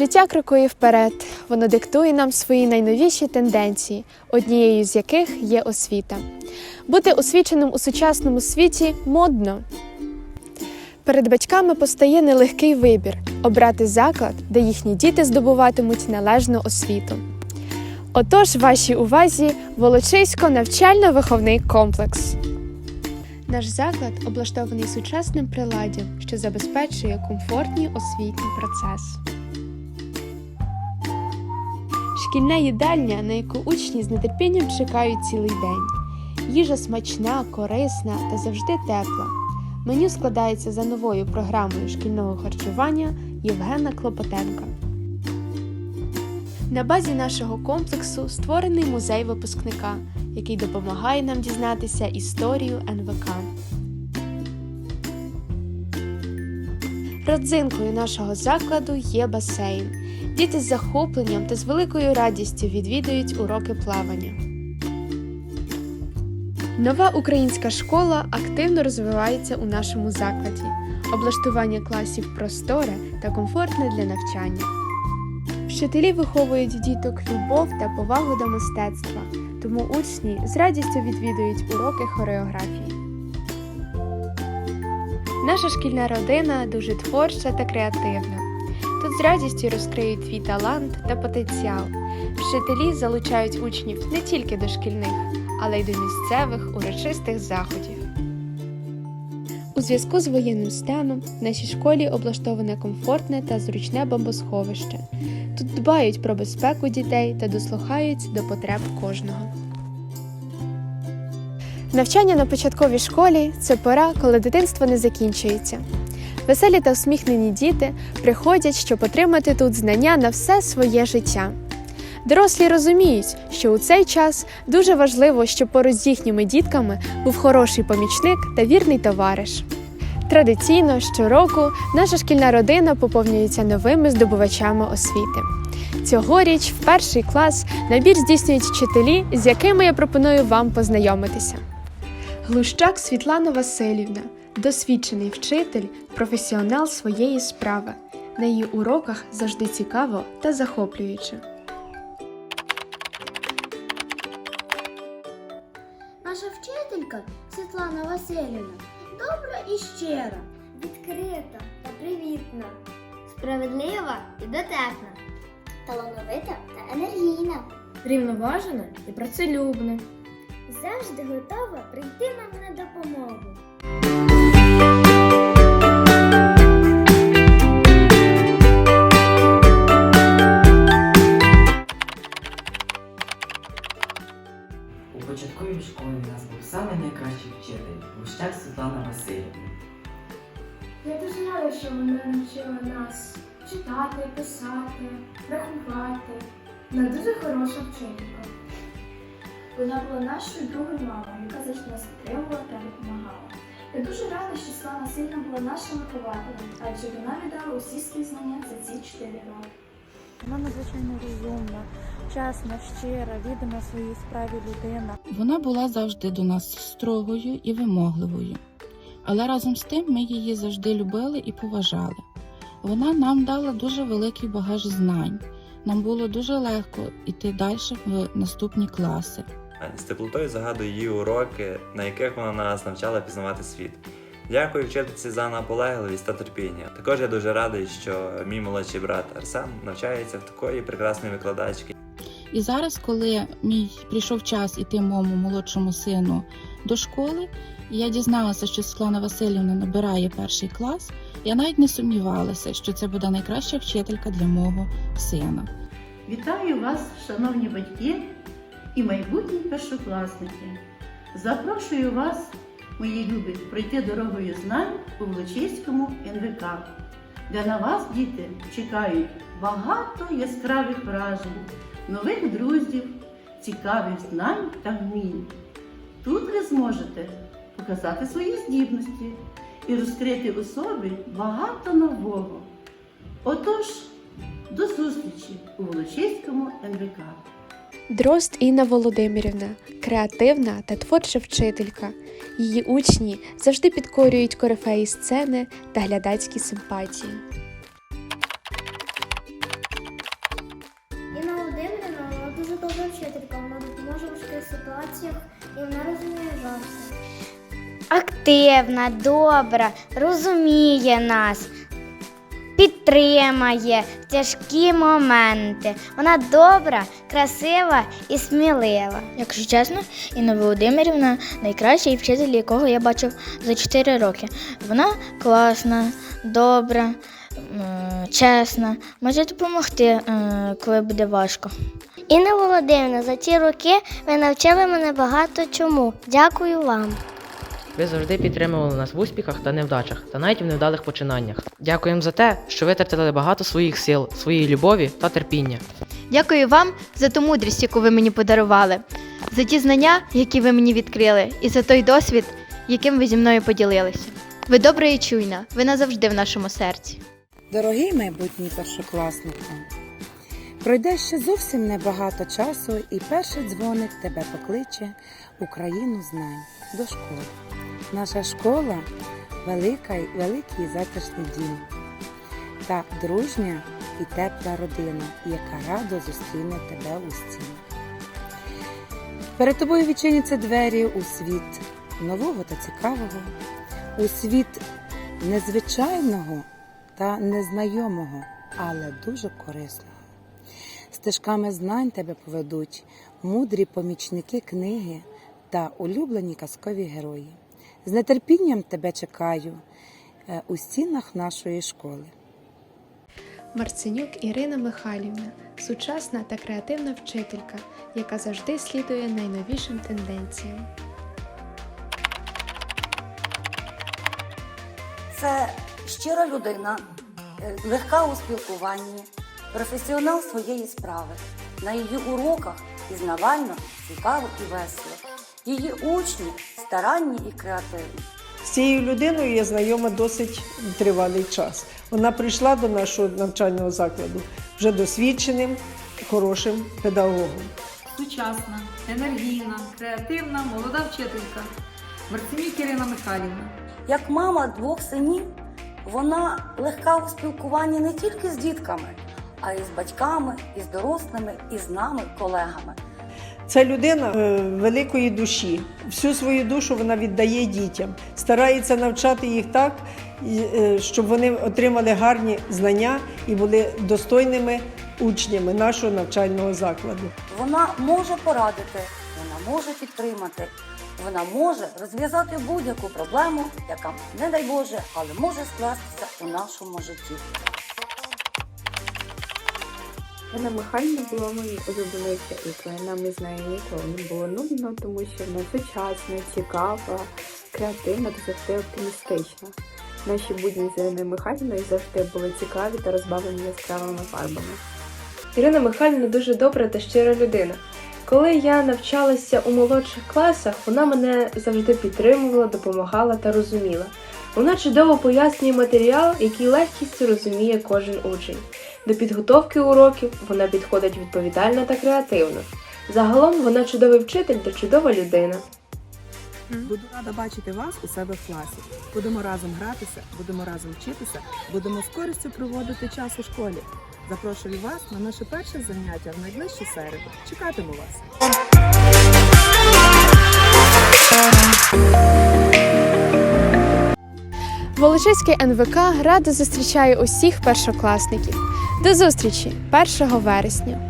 Життя крокує вперед, воно диктує нам свої найновіші тенденції, однією з яких є освіта. Бути освіченим у сучасному світі модно. Перед батьками постає нелегкий вибір обрати заклад, де їхні діти здобуватимуть належну освіту. Отож, вашій увазі Волочисько навчально-виховний комплекс. Наш заклад облаштований сучасним приладдям, що забезпечує комфортний освітній процес. Шкільна їдальня, на яку учні з нетерпінням чекають цілий день. Їжа смачна, корисна та завжди тепла. Меню складається за новою програмою шкільного харчування Євгена Клопотенка. На базі нашого комплексу створений музей випускника, який допомагає нам дізнатися історію НВК. Родзинкою нашого закладу є басейн. Діти з захопленням та з великою радістю відвідують уроки плавання. Нова українська школа активно розвивається у нашому закладі. Облаштування класів просторе та комфортне для навчання. Вчителі виховують діток любов та повагу до мистецтва, тому учні з радістю відвідують уроки хореографії. Наша шкільна родина дуже творча та креативна. Тут з радістю розкриють твій талант та потенціал. Вчителі залучають учнів не тільки до шкільних, але й до місцевих урочистих заходів. У зв'язку з воєнним станом в нашій школі облаштоване комфортне та зручне бомбосховище. Тут дбають про безпеку дітей та дослухаються до потреб кожного. Навчання на початковій школі це пора, коли дитинство не закінчується. Веселі та усміхнені діти приходять, щоб отримати тут знання на все своє життя. Дорослі розуміють, що у цей час дуже важливо, щоб поруч з їхніми дітками був хороший помічник та вірний товариш. Традиційно щороку наша шкільна родина поповнюється новими здобувачами освіти. Цьогоріч в перший клас набір здійснюють вчителі, з якими я пропоную вам познайомитися. Глущак Світлана Васильівна досвідчений вчитель, професіонал своєї справи. На її уроках завжди цікаво та захоплююче. Наша вчителька Світлана Васильівна добра і щира, відкрита та привітна, справедлива і дотепна, талановита та енергійна, рівноважена і працелюбна. завжди готова прийти нам на допомогу. Я дуже рада, що вона навчила нас читати, писати, рахувати. Вона дуже хороша вчителька. Вона була нашою другою мамою, яка завжди нас підтримувала та допомагала. Я дуже рада, що Слава сильно була нашим вихователем, адже вона віддала усі свої знання за ці 4 роки. Вона надзвичайно розумна, чесна, щира, віддана своїй справі людина. Вона була завжди до нас строгою і вимогливою, але разом з тим ми її завжди любили і поважали. Вона нам дала дуже великий багаж знань. Нам було дуже легко йти далі в наступні класи. З теплотою згадую її уроки, на яких вона нас навчала пізнавати світ. Дякую вчительці за наполегливість та терпіння. Також я дуже радий, що мій молодший брат Арсен навчається в такої прекрасної викладачки. І зараз, коли мій прийшов час іти моєму молодшому сину до школи, і я дізналася, що Світлана Васильівна набирає перший клас. Я навіть не сумнівалася, що це буде найкраща вчителька для мого сина. Вітаю вас, шановні батьки і майбутні першокласники. Запрошую вас, мої любі, пройти дорогою знань у Волочиському НВК, де на вас, діти, чекають багато яскравих вражень, нових друзів, цікавих знань та вмінь. Тут ви зможете показати свої здібності і розкрити у собі багато нового. Отож, до зустрічі у Волочиському НВК. Дрозд Інна Володимирівна креативна та творча вчителька. Її учні завжди підкорюють корифеї сцени та глядацькі симпатії. Активна, добра, розуміє нас, підтримає в тяжкі моменти. Вона добра, красива і смілива. Якщо чесно, Інна Володимирівна найкращий вчитель, якого я бачив за 4 роки. Вона класна, добра, чесна, може допомогти, е, коли буде важко. Інна Володимирівна, за ці роки ви навчили мене багато чому. Дякую вам. Ви завжди підтримували нас в успіхах та невдачах, та навіть в невдалих починаннях. Дякуємо за те, що витратили багато своїх сил, своєї любові та терпіння. Дякую вам за ту мудрість, яку ви мені подарували, за ті знання, які ви мені відкрили, і за той досвід, яким ви зі мною поділилися. Ви добра і чуйна, ви назавжди в нашому серці. Дорогий майбутній першокласнику, пройде ще зовсім небагато часу, і перший дзвоник тебе покличе Україну знань до школи. Наша школа велика й великий і затишний дім та дружня і тепла родина, яка радо зустріне тебе у стіні. Перед тобою відчиняться двері у світ нового та цікавого, у світ незвичайного та незнайомого, але дуже корисного. Стежками знань тебе поведуть мудрі помічники книги та улюблені казкові герої. З нетерпінням тебе чекаю е, у стінах нашої школи. Марценюк Ірина Михайлівна сучасна та креативна вчителька, яка завжди слідує найновішим тенденціям. Це щира людина, е, легка у спілкуванні, професіонал своєї справи. На її уроках пізнавально, цікаво і весело. Її учні старанні і креативні. З цією людиною я знайома досить тривалий час. Вона прийшла до нашого навчального закладу вже досвідченим, хорошим педагогом. Сучасна, енергійна, креативна, молода вчителька. Марцинюк Ірина Михайлівна. Як мама двох синів, вона легка у спілкуванні не тільки з дітками, а й з батьками, і з дорослими, і з нами, колегами. Це людина е, великої душі. Всю свою душу вона віддає дітям, старається навчати їх так, е, щоб вони отримали гарні знання і були достойними учнями нашого навчального закладу. Вона може порадити, вона може підтримати, вона може розв'язати будь-яку проблему, яка, не дай Боже, але може скластися у нашому житті. Вона Михайлівна була моєю улюбленою. Нам із нею ніколи не було нудно, тому що вона сучасна, цікава, креативна та завжди оптимістична. Наші будні з Іриною Михайлівною завжди були цікаві та розбавлені яскравими фарбами. Ірина Михайлівна дуже добра та щира людина. Коли я навчалася у молодших класах, вона мене завжди підтримувала, допомагала та розуміла. Вона чудово пояснює матеріал, який легкістю розуміє кожен учень. До підготовки уроків вона підходить відповідально та креативно. Загалом вона чудовий вчитель та чудова людина. Буду рада бачити вас у себе в класі. Будемо разом гратися, будемо разом вчитися, будемо з користю проводити час у школі. Запрошую вас на наше перше заняття в найближчу середу. Чекатиму вас. Волочиський НВК радо зустрічає усіх першокласників. До зустрічі 1 вересня!